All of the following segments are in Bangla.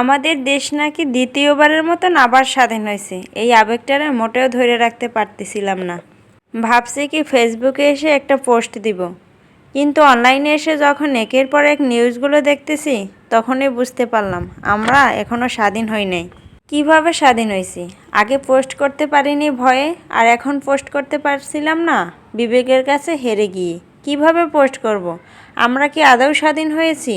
আমাদের দেশ নাকি দ্বিতীয়বারের মতন আবার স্বাধীন হয়েছে। এই আবেগটারে মোটেও ধরে রাখতে পারতেছিলাম না। ভাবছি কি ফেসবুকে এসে একটা পোস্ট দিব। কিন্তু অনলাইনে এসে যখন একের পর এক নিউজগুলো দেখতেছি, তখনই বুঝতে পারলাম, আমরা এখনও স্বাধীন হই নাই। কীভাবে স্বাধীন হয়েছি আগে পোস্ট করতে পারিনি ভয়ে, আর এখন পোস্ট করতে পারছিলাম না? বিবেকের কাছে হেরে গিয়ে। কীভাবে পোস্ট করব। আমরা কি আদৌ স্বাধীন হয়েছি?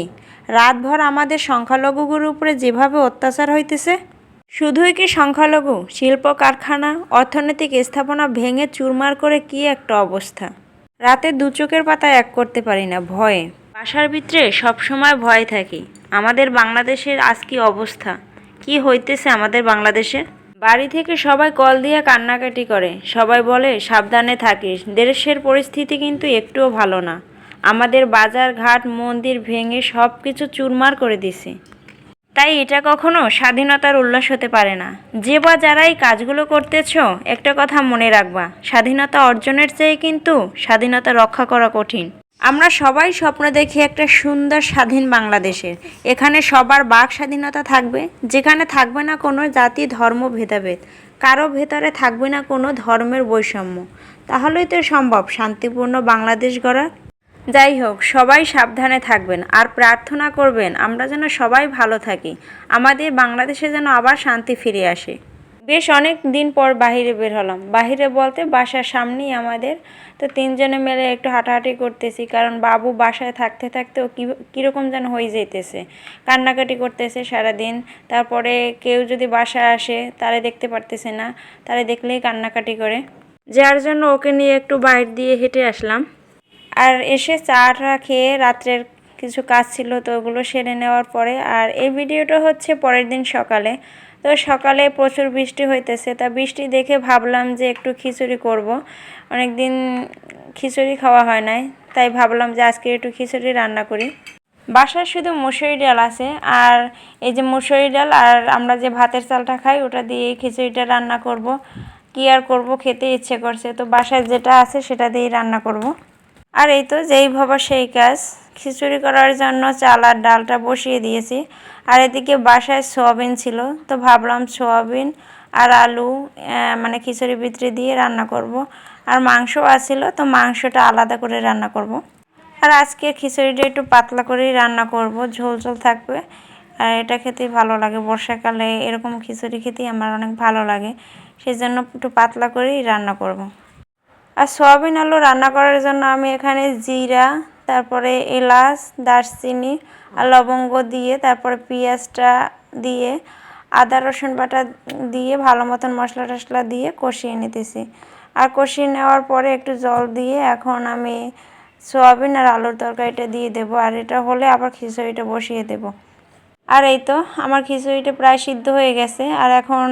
রাতভর আমাদের সংখ্যালঘুগুর উপরে যেভাবে অত্যাচার হইতেছে, শুধুই কি সংখ্যালঘু, শিল্প, কারখানা, অর্থনৈতিক স্থাপনা ভেঙে চুরমার করে কি একটা অবস্থা? রাতে দু চোখের পাতা এক করতে পারি না, ভয়ে। বাসার ভিতরে সবসময় ভয় থাকি, আমাদের বাংলাদেশের আজ কি অবস্থা? কি হইতেছে আমাদের বাংলাদেশে? বাড়ি থেকে সবাই কল দিয়ে কান্নাকাটি করে, সবাই বলে, সাবধানে থাকিস, দেশের পরিস্থিতি কিন্তু একটুও ভালো না। আমাদের বাজার ঘাট, মন্দির ভেঙে সব কিছু চুরমার করে দিছে। তাই এটা কখনো স্বাধীনতার উল্লাস হতে পারে না। যে বা যারা এই কাজগুলো করতেছ, একটা কথা মনে রাখবা, স্বাধীনতা অর্জনের চেয়ে কিন্তু স্বাধীনতা রক্ষা করা কঠিন। আমরা সবাই স্বপ্ন দেখি একটা সুন্দর স্বাধীন বাংলাদেশের এখানে সবার বাক স্বাধীনতা থাকবে, যেখানে থাকবে না কোনো জাতি, ধর্ম, ভেদাভেদ। কারও ভেতরে থাকবে না কোনো ধর্মের বৈষম্য। তাহলেই তো সম্ভব শান্তিপূর্ণ বাংলাদেশ গড়া যাই হোক, সবাই সাবধানে থাকবেন আর প্রার্থনা করবেন, আমরা যেন সবাই ভালো থাকি। আমাদের বাংলাদেশে যেন আবার শান্তি ফিরে আসে। বেশ অনেক দিন পর বাহিরে বের হলাম। বাহিরে বলতে বাসার সামনেই আমাদের। তো তিনজনে মিলে একটু হাঁটাহাঁটি করতেছি, কারণ বাবু বাসায় থাকতে থাকতে ও কীরকম যেন হয়ে যেতেছে কান্নাকাটি করতেছে সারাদিন। তারপরে কেউ যদি বাসায় আসে, তারে দেখতে পারতেছে না। তারে দেখলেই কান্নাকাটি করে। যার জন্য ওকে নিয়ে একটু বাইর দিয়ে হেঁটে আসলাম। আর এসে চাটা খেয়ে রাত্রের কিছু কাজ ছিল তো ওগুলো সেরে নেওয়ার পরে, আর এই ভিডিওটা হচ্ছে পরের দিন সকালে। তো সকালে প্রচুর বৃষ্টি হইতেছে, তা বৃষ্টি দেখে ভাবলাম যে একটু খিচুড়ি করব। অনেক দিন খিচুড়ি খাওয়া হয় নাই, তাই ভাবলাম যে আজকে একটু খিচুড়ি রান্না করি। বাসায় শুধু মুসুরি ডাল আছে, আর এই যে মুসুরি ডাল আর আমরা যে ভাতের চালটা খাই, ওটা দিয়ে খিচুড়িটা রান্না করব। কি আর করব খেতে ইচ্ছে করছে, তো বাসায় যেটা আছে সেটা দিয়েই রান্না করব। আর এই তো যেই ভাবা সেই কাজ খিচুড়ি করার জন্য চাল আর ডালটা বসিয়ে দিয়েছি আর এদিকে বাসায় সোয়াবিন ছিল, তো ভাবলাম সোয়াবিন আর আলু মানে খিচুড়ি ভিতরে দিয়ে রান্না করব। আর মাংস আছিল, তো মাংসটা আলাদা করে রান্না করব। আর আজকে খিচুড়িটা একটু পাতলা করেই রান্না করব, ঝোল ঝোল থাকবে আর এটা খেতেই ভালো লাগে, বর্ষাকালে এরকম খিচুড়ি খেতেই আমার অনেক ভালো লাগে সেই জন্য একটু পাতলা করেই রান্না করব। আর সয়াবিন আলু রান্না করার জন্য আমি এখানে জিরা, তারপরে এলাচ, দারচিনি আর লবঙ্গ দিয়ে, তারপরে পেঁয়াজটা দিয়ে, আদা, রসুন বাটা দিয়ে ভালো মতন মশলা টশলা দিয়ে কষিয়ে নিতেছি। আর কষিয়ে নেওয়ার পরে একটু জল দিয়ে এখন আমি সোয়াবিন আর আলুর তরকারিটা দিয়ে দেবো। আর এটা হলে আবার খিচুড়িটা বসিয়ে দেবো। আর এই তো, আমার খিচুড়িটা প্রায় সিদ্ধ হয়ে গেছে। আর এখন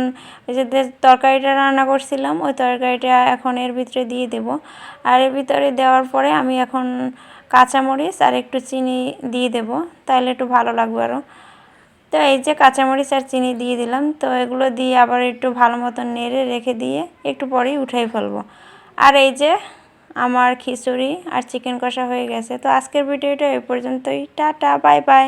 যে তরকারিটা রান্না করছিলাম, ওই তরকারিটা এখন এর ভিতরে দিয়ে দেব। আর এর ভিতরে দেওয়ার পরে আমি এখন কাঁচামরিচ আর একটু চিনি দিয়ে দেব তাহলে একটু ভালো লাগবে আরও তো এই যে কাঁচামরিচ আর চিনি দিয়ে দিলাম, তো এগুলো দিয়ে আবার একটু ভালো মতন নেড়ে রেখে দিয়ে একটু পরেই উঠাই ফেলব। আর এই যে আমার খিচুড়ি আর চিকেন কষা হয়ে গেছে, তো আজকের ভিডিওটা এই পর্যন্তই। Tata, bye bye.